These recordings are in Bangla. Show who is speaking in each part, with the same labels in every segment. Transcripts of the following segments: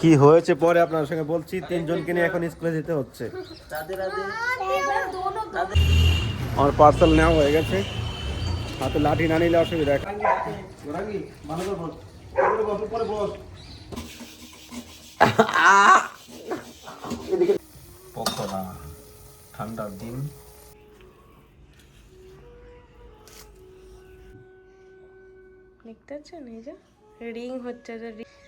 Speaker 1: কি হয়েছে পরে আপনার সঙ্গে বলছি তিনজনকে নিয়ে এখন স্কুলে যেতে হচ্ছে। আমার পার্সেল নেওয়া হয়ে গেছে। হাতে লাঠি না নিলে অসুবিধা। পকোড়া ঠান্ডার দিন।
Speaker 2: দেখতে পাচ্ছেন? এই যে রিং হচ্ছে যে।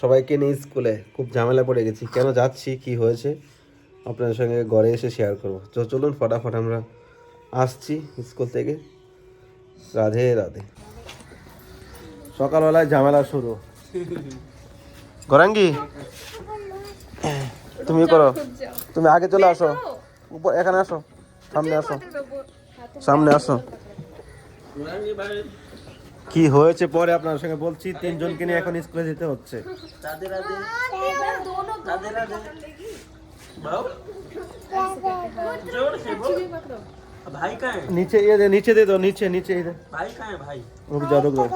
Speaker 1: সবাইকে নিয়ে স্কুলে খুব ঝামেলা পড়ে গেছি। কেন যাচ্ছি, কি হয়েছে, আপনাদের সঙ্গে ঘরে এসে শেয়ার করব। তো চলুন ফটাফট আমরা আসছি স্কুল থেকে। রাধে রাধে। সকালবেলায় ঝামেলা শুরু। গৌরাঙ্গি, তুমি করো। তুমি আগে চলে আসো। উপর, এখানে আসো। সামনে আসো। সামনে আসো। কি হয়েছে পরে আপনার সঙ্গে বলছি তিনজনকে নিয়ে এখন স্কুলে যেতে হচ্ছে
Speaker 3: भाई का है
Speaker 1: নিচে ये दे नीचे दे दो नीचे नीचे इधर
Speaker 3: भाई का है भाई
Speaker 1: रुक जाओ रुक जाओ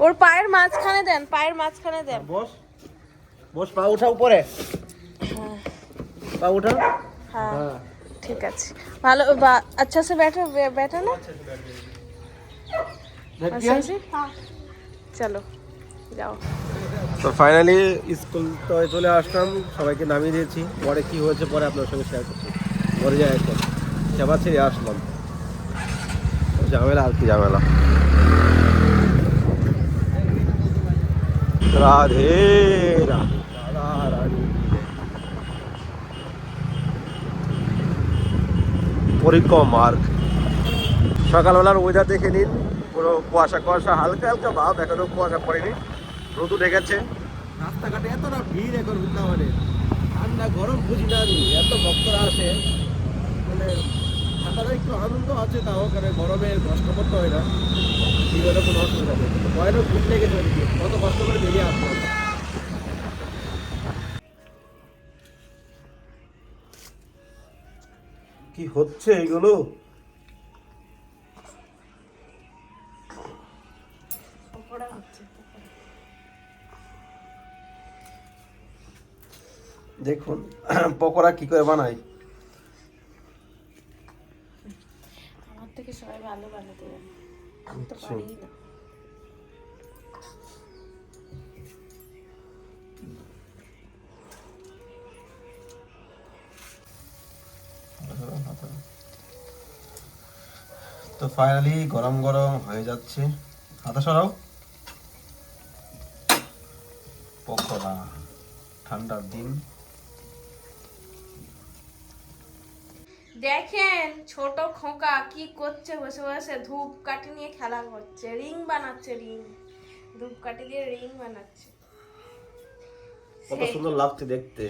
Speaker 2: ওর পায়ের মাঝখানে দেন পায়ের মাঝখানে দেন
Speaker 1: বস বস পা উঠা উপরে পা উঠা
Speaker 2: হ্যাঁ
Speaker 1: হ্যাঁ
Speaker 2: ঠিক আছে। ভালো আচ্ছা, আচ্ছা সে ব্যাটার ব্যাটার না? আচ্ছা, আচ্ছা। চলো যাও।
Speaker 1: তো ফাইনালি স্কুল তো চলে আসলাম। সবাইকে নামিয়ে দিয়েছি। পরে কি হয়েছে পরে আপনার সঙ্গে শেয়ার করছি। পরে যাই একদম যাবার ছেড়ে আসলাম। ঝামেলা আর কি ঝামেলা। রাধে রাধে। পরিক্রম মার্গ। সকালবেলার ওয়েদার দেখে নিন। পুরো কুয়াশা কুয়াশা, হালকা হালকা ভাব, এখনও কুয়াশা পড়েনি। রোদু ডেকেছে। রাস্তাঘাটে এতটা ভিড় এখন বৃন্দাবনে। ঠান্ডা, গরম বুঝি না এত ভক্তরা আসে। মানে ঠান্ডাটা একটু আনন্দ আছে তাও, কারণ গরমে কষ্ট করতে হয় না। জীবনে কোনো অসুবিধা নেই। ভয়ানক লেগেছে ওদিকে। কত কষ্ট করে বেরিয়ে আসতে হবে। কি হচ্ছে এগুলো? দেখুন পকোড়া কি করে বানাই?
Speaker 2: আমার থেকে সবাই ভালো বানাতে জানে। আমি তো
Speaker 1: আচ্ছা।
Speaker 2: পারি না।
Speaker 1: ফাইনালি গরম গরম হয়ে যাচ্ছে। হাতা সরাও। পকোড়া ঠান্ডার দিন।
Speaker 2: দেখেন ছোট খোকা কি করছে বসে বসে ধূপ কাঠি নিয়ে খেলা করছে। রিং বানাচ্ছে রিং। ধূপ কাঠি দিয়ে রিং বানাচ্ছে।
Speaker 1: কত সুন্দর লাগছে দেখতে।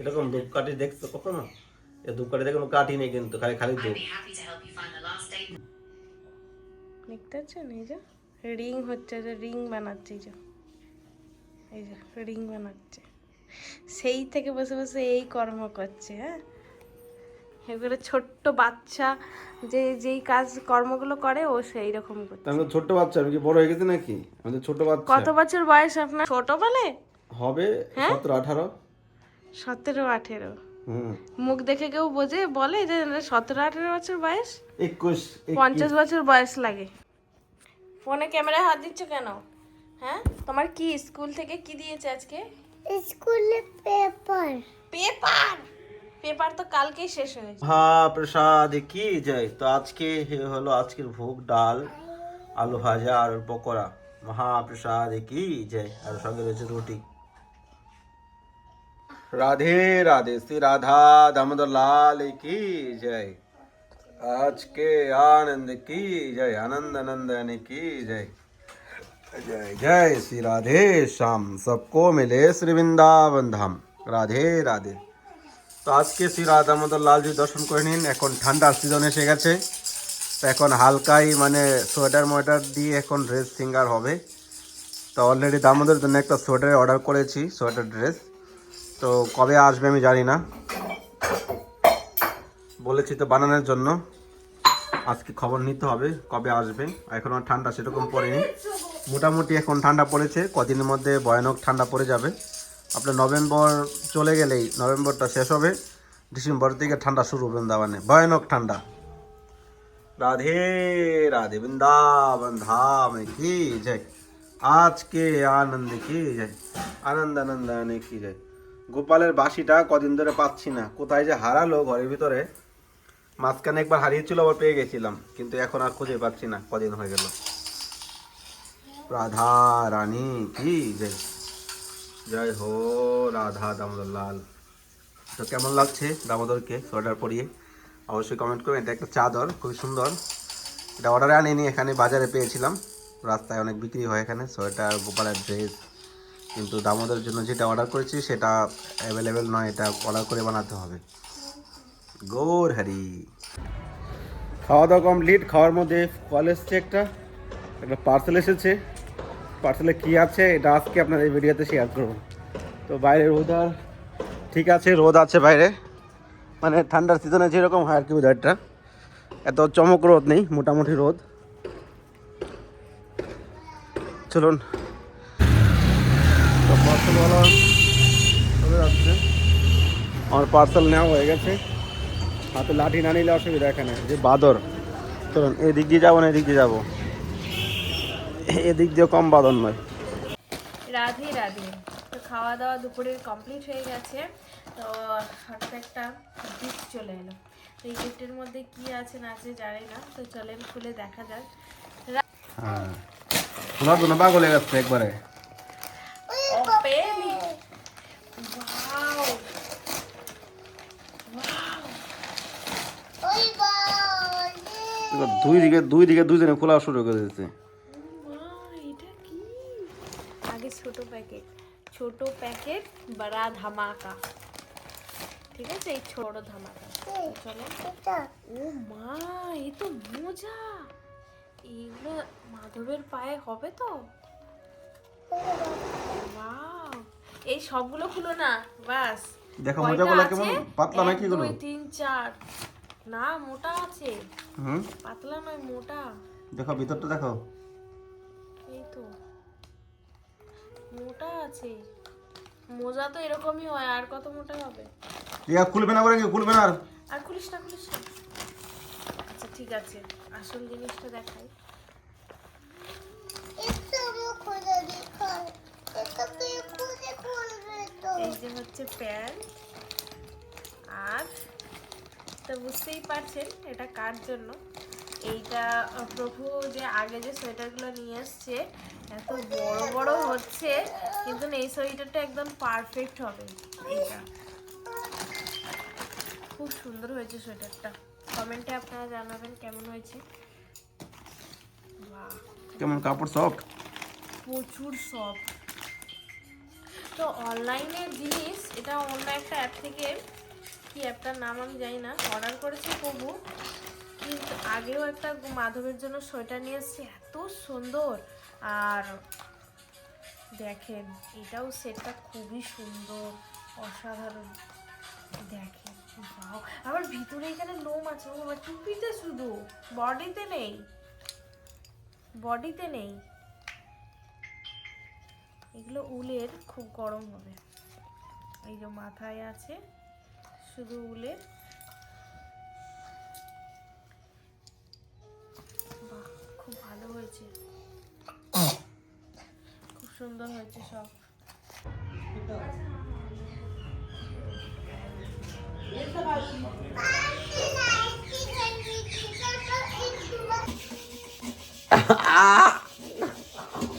Speaker 1: এরকম ধূপকাঠি দেখছ কখনো? এ ধূপকাঠিতে কোনো কাঠি নেই কিন্তু খালি খালি ধূপ
Speaker 2: দেখতে পাচ্ছেন? এই যে রিং হচ্ছে যে রিং বানাচ্ছে এই যে। এই যে রিং বানাচ্ছে। সেই থেকে বসে বসে এই কর্ম করছে হ্যাঁ? এগুলো ছোট্ট বাচ্চা যে যেই কাজ কর্মগুলো করে ও সেই রকম করছে।
Speaker 1: আমি ছোট্ট বাচ্চা আমি কি বড় হয়ে গেছে নাকি? আমি তো ছোট বাচ্চা।
Speaker 2: কত বছর বয়স আপনার? ছোট বলে?
Speaker 1: হবে সতেরো আঠারো।
Speaker 2: সতেরো আঠেরো। মুখ দেখে কেউ বোঝে বলে যে সতেরো আঠেরো বছর বয়স?
Speaker 1: একুশ
Speaker 2: পঞ্চাশ বছর বয়স লাগে। ফোনে ক্যামেরায় হাত দিচ্ছ কেন? হ্যাঁ? তোমার কি স্কুল থেকে কি দিয়েছে আজকে?
Speaker 4: স্কুলে পেপার।
Speaker 2: পেপার? পেপার তো কালকেই শেষ হয়েছে
Speaker 1: মহাপ্রসাদ কি যায় তো আজকে হলো আজকের ভোগ ডাল আলু ভাজা আর পকোড়া। মহাপ্রসাদ কি যায় আর সঙ্গে রয়েছে রুটি। রাধে রাধে শ্রী রাধা দামোদর লাল কি জয় आज के आनंद की जय आनंद नंदन की जय जय जय श्री राधे श्याम सबको मिले श्री वृंदावन धाम রাধে রাধে তো আজকে শ্রী রাধা মদন লালজি দর্শন করে নিন এখন ঠান্ডার সিজন এসে গেছে তো এখন হালকাই মানে সোয়েটার মোয়েটার দিয়ে এখন ড্রেস সিঙ্গার হবে তো অলরেডি দামোদরের জন্য একটা সোয়েটার অর্ডার করেছি সোয়েটার ড্রেস তো কবে আসবে আমি জানি না। বলেছি তো বানানোর জন্য। আজকে খবর নিতে হবে কবে আসবে। এখন আর ঠান্ডা সেরকম পড়েনি। মোটামুটি এখন ঠান্ডা পড়েছে। কদিনের মধ্যে ভয়ানক ঠান্ডা পড়ে যাবে। আপনার নভেম্বর চলে গেলেই নভেম্বরটা শেষ হবে। ডিসেম্বর থেকে ঠান্ডা শুরু বৃন্দাবনে। ভয়ানক ঠান্ডা। রাধে রাধে বৃন্দাবন ধাম কি জয়। আজকে আনন্দ কি জয়। আনন্দ আনন্দ কি জয়। গোপালের বাসিটা কদিন ধরে পাচ্ছি না। কোথায় যে হারালো ঘরের ভিতরে, মাঝখানে একবার হারিয়েছিল, আবার পেয়ে গেছিলাম। কিন্তু এখন আর খুঁজে পাচ্ছি না কদিন হয়ে গেল। রাধা রানী, কি জয় জয় হো রাধা দামোদর লাল তো কেমন লাগছে দামোদরকে সোয়েটার পরিয়ে? অবশ্যই কমেন্ট করবেন। এটা একটা চাদর, খুবই সুন্দর। এটা অর্ডারে আনিনি, এখানে বাজারে পেয়েছিলাম। রাস্তায় অনেক বিক্রি হয় এখানে। সোয়েটার, গোপালের ড্রেস কিন্তু দামোদরের জন্য যেটা অর্ডার করেছি, সেটা অ্যাভেলেবেল নয়, এটা অর্ডার করে বানাতে হবে। গৌর হরি। খাওয়া দাওয়া কমপ্লিট খাওয়ার মধ্যে কল এসছে একটা একটা পার্সেল এসেছে। পার্সেলে কি আছে, এটা আজকে আপনাদের ভিডিওতে শেয়ার করব। তো বাইরে রোদ আর ঠিক আছে, রোদ আছে বাইরে। মানে ঠান্ডার সিজনে যেরকম হয় আর কি ওয়েদারটা এত চমক রোদ নেই, মোটামুটি রোদ। চলুন তো পার্সেলওয়ালা চলে যাচ্ছে। আমার পার্সেল নেওয়া হয়ে গেছে। হাতে লাঠি না নিলে অসুবিধা এখানে। যে বাদর চলুন এদিক দিয়ে যাব না এদিক দিয়ে যাব? এদিক দিয়ে কম বাদর নয়।
Speaker 2: রাধে রাধে। তো খাওয়া দাওয়া দুপুরের কমপ্লিট হয়ে গেছে। তো হঠাৎ একটা গিফট চলে এলো। তো এই গিফটের মধ্যে কি আছে না আছে জানি না। তো চলেন খুলে দেখা যাক।
Speaker 1: হ্যাঁ। শোনার জন্য পাগল হয়ে যাচ্ছে একবারে। দুই দিকে দুই দিকে দুইজনে খোলা শুরু করে দিচ্ছে
Speaker 2: মা এটা কি? আগে ছোট প্যাকেট ছোট প্যাকেট বড়া ধামাকা। ঠিক আছে? এই ছোট ধামাকা। চলো। ও মা এ তো মোজা। এগুলো মাধবের পায়ে হবে তো! এই সবগুলো খুলো না বাস।
Speaker 1: দেখো মোজাগুলো কেমন পাতলা নাকি
Speaker 2: দুই, তিন চার। না মোটা আছে।
Speaker 1: হুম?
Speaker 2: পাতলা নয় মোটা।
Speaker 1: দেখো ভিতরটা দেখো
Speaker 2: এই তো মোটা আছে। মোজা তো এরকমই হয় আর কত মোটা হবে?
Speaker 1: ইয়া খুলবে না করে খুলবে না আর?
Speaker 2: খুলিস না খুলিস না। আচ্ছা ঠিক আছে। আসল জিনিসটা দেখাই। এই যে হচ্ছে প্যান্ট। আর তো বুঝতেই পারছেন এটা কার জন্য? এইটা প্রভু যে আগে যে সোয়েটারগুলো নিয়ে এসছে এত বড় বড় হচ্ছে কিন্তু এই সোয়েটারটা একদম পারফেক্ট হবে এইটা। খুব সুন্দর হয়েছে সোয়েটারটা। কমেন্টে আপনারা জানাবেন কেমন হয়েছে। বাহ।
Speaker 1: কেমন কাপড় সফট
Speaker 2: প্রচুর সফট তো অনলাইনের জিনিস এটা অন্য একটা অ্যাপ থেকে কি অ্যাপটার নাম আমি জানি না, অর্ডার করেছি প্রভু, কিন্তু আগেও একটা মাধবের জন্য সোয়েটার নিয়ে এসেছি, এত সুন্দর। আর দেখেন, এটাও সেটটা খুবই সুন্দর, অসাধারণ। দেখেন আবার ভিতরে এখানে লোম আছে, ও টুপিতে শুধু, বডিতে নেই বডিতে নেই। এগুলো উলের খুব গরম হবে। এই যে মাথায় আছে শুধু উলের বাহ, খুব ভালো হয়েছে। খুব সুন্দর হয়েছে সব।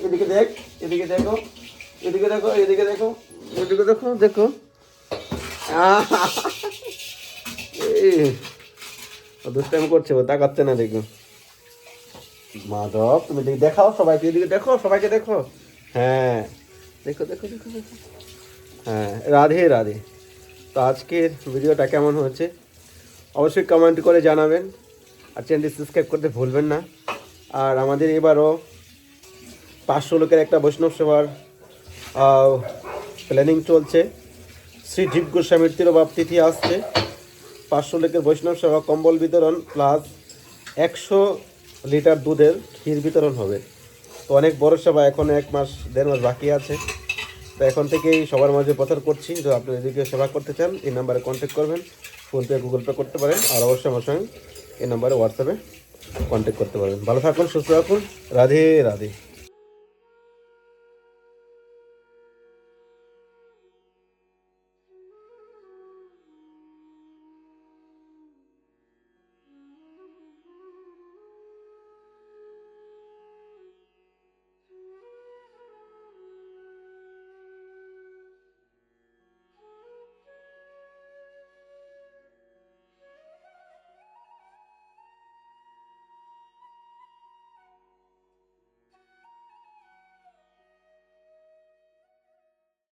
Speaker 1: এদিকে দেখ, এদিকে দেখো এদিকে দেখো এদিকে দেখো এদিকে দেখো দেখো। আহ! দুষ্টাইম করছে ও তাকাচ্ছে না দেখো মাধব, তুমি দেখি দেখাও সবাইকে, এদিকে দেখো, সবাইকে দেখো। হ্যাঁ। দেখো দেখো দেখো হ্যাঁ রাধে রাধে। তো আজকের ভিডিওটা কেমন হয়েছে? অবশ্যই কমেন্ট করে জানাবেন। আর চ্যানেলটি সাবস্ক্রাইব করতে ভুলবেন না। আর আমাদের এবারও পাঁচশো লোকের একটা বৈষ্ণব সেবার প্ল্যানিং চলছে। শ্রী জীব গোস্বামীর তিরোভাব তিথি আসছে। পাঁচশো লোকের বৈষ্ণব সেবা কম্বল বিতরণ প্লাস একশো লিটার দুধের ক্ষীর বিতরণ হবে। তো অনেক বড় সেবা, এখন এক মাস, দেড় মাস বাকি আছে। তো এখন থেকেই সবার মাঝে প্রচার করছি তো আপনি যদি সেবা করতে চান, এই নাম্বারে কন্ট্যাক্ট করবেন, ফোনপে, গুগল পে করতে পারেন, আর অবশ্যই আমার সঙ্গে এই নাম্বারে হোয়াটসঅ্যাপে কন্ট্যাক্ট করতে পারবেন ভালো থাকুন, সুস্থ থাকুন। রাধে রাধে।